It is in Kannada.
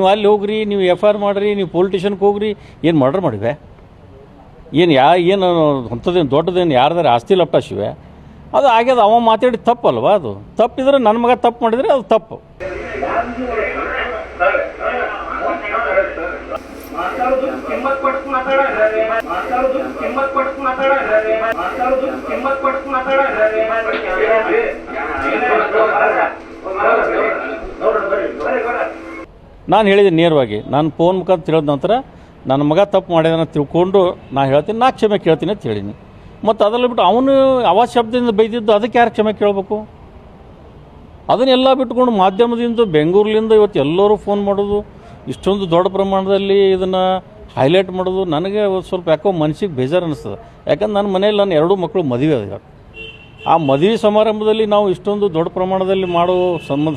ನೀವು ಅಲ್ಲಿ ಹೋಗ್ರಿ, ನೀವು ಎಫ್ ಆರ್ ಮಾಡಿರಿ, ನೀವು ಪೊಲಿಟಿಷನ್ಗೆ ಹೋಗ್ರಿ, ಏನು ಮರ್ಡರ್ ಮಾಡಿವೆ? ಏನು ಯಾ, ಏನು ಅಂಥದ್ದೇನು ದೊಡ್ಡದೇನು ಯಾರ್ದಾರ ಆಸ್ತಿ ಲಪ್ಟಾಶಿವೆ ಅದು ಆಗ್ಯದ, ಅವ ಮಾತಾಡಿ ತಪ್ಪಲ್ವ ಅದು? ತಪ್ಪಿದ್ರೆ ನನ್ನ ಮಗ ತಪ್ಪು ಮಾಡಿದರೆ ಅದು ತಪ್ಪು. ಮಾತಾಡೋದು ಕಿಮ್ಮತ್ ಕೊಟ್ಟು ಮಾತಾಡ ಮಾತಾಡೋದು ಕಿಮ್ಮತ್ ಕೊಟ್ಟು ಮಾತಾಡ ಮಾತಾಡೋದು ಕಿಮ್ಮತ್ ಕೊಟ್ಟು ಮಾತಾಡ ನಾನು ಹೇಳಿದೆ ನೇರವಾಗಿ. ನಾನು ಫೋನ್ ಮುಖಾಂತರ ತಿಳಿದ ನಂತರ ನನ್ನ ಮಗ ತಪ್ಪು ಮಾಡಿದನ್ನು ತಿಳ್ಕೊಂಡು ನಾನು ಹೇಳ್ತೀನಿ, ನಾ ಕ್ಷಮೆ ಕೇಳ್ತೀನಿ ಅಂತ ಹೇಳೀನಿ. ಮತ್ತು ಅದರಲ್ಲಿ ಬಿಟ್ಟು ಅವನು ಅವ ಶಬ್ದದಿಂದ ಬೈದಿದ್ದು ಅದಕ್ಕೆ ಯಾರು ಕ್ಷಮೆ ಕೇಳಬೇಕು? ಅದನ್ನೆಲ್ಲ ಬಿಟ್ಕೊಂಡು ಮಾಧ್ಯಮದಿಂದ ಬೆಂಗಳೂರಿಂದ ಇವತ್ತು ಎಲ್ಲರೂ ಫೋನ್ ಮಾಡೋದು, ಇಷ್ಟೊಂದು ದೊಡ್ಡ ಪ್ರಮಾಣದಲ್ಲಿ ಇದನ್ನು ಹೈಲೈಟ್ ಮಾಡೋದು ನನಗೆ ಸ್ವಲ್ಪ ಯಾಕೋ ಮನಸ್ಸಿಗೆ ಬೇಜಾರು ಅನ್ನಿಸ್ತದೆ ಯಾಕಂದ್ರೆ ನನ್ನ ಮನೆಯಲ್ಲಿ ನನ್ನ ಎರಡು ಮಕ್ಕಳು ಮದುವೆ ಅದ ಆ ಮದುವೆ ಸಮಾರಂಭದಲ್ಲಿ ನಾವು ಇಷ್ಟೊಂದು ದೊಡ್ಡ ಪ್ರಮಾಣದಲ್ಲಿ ಮಾಡೋ ಸಂಬಂಧ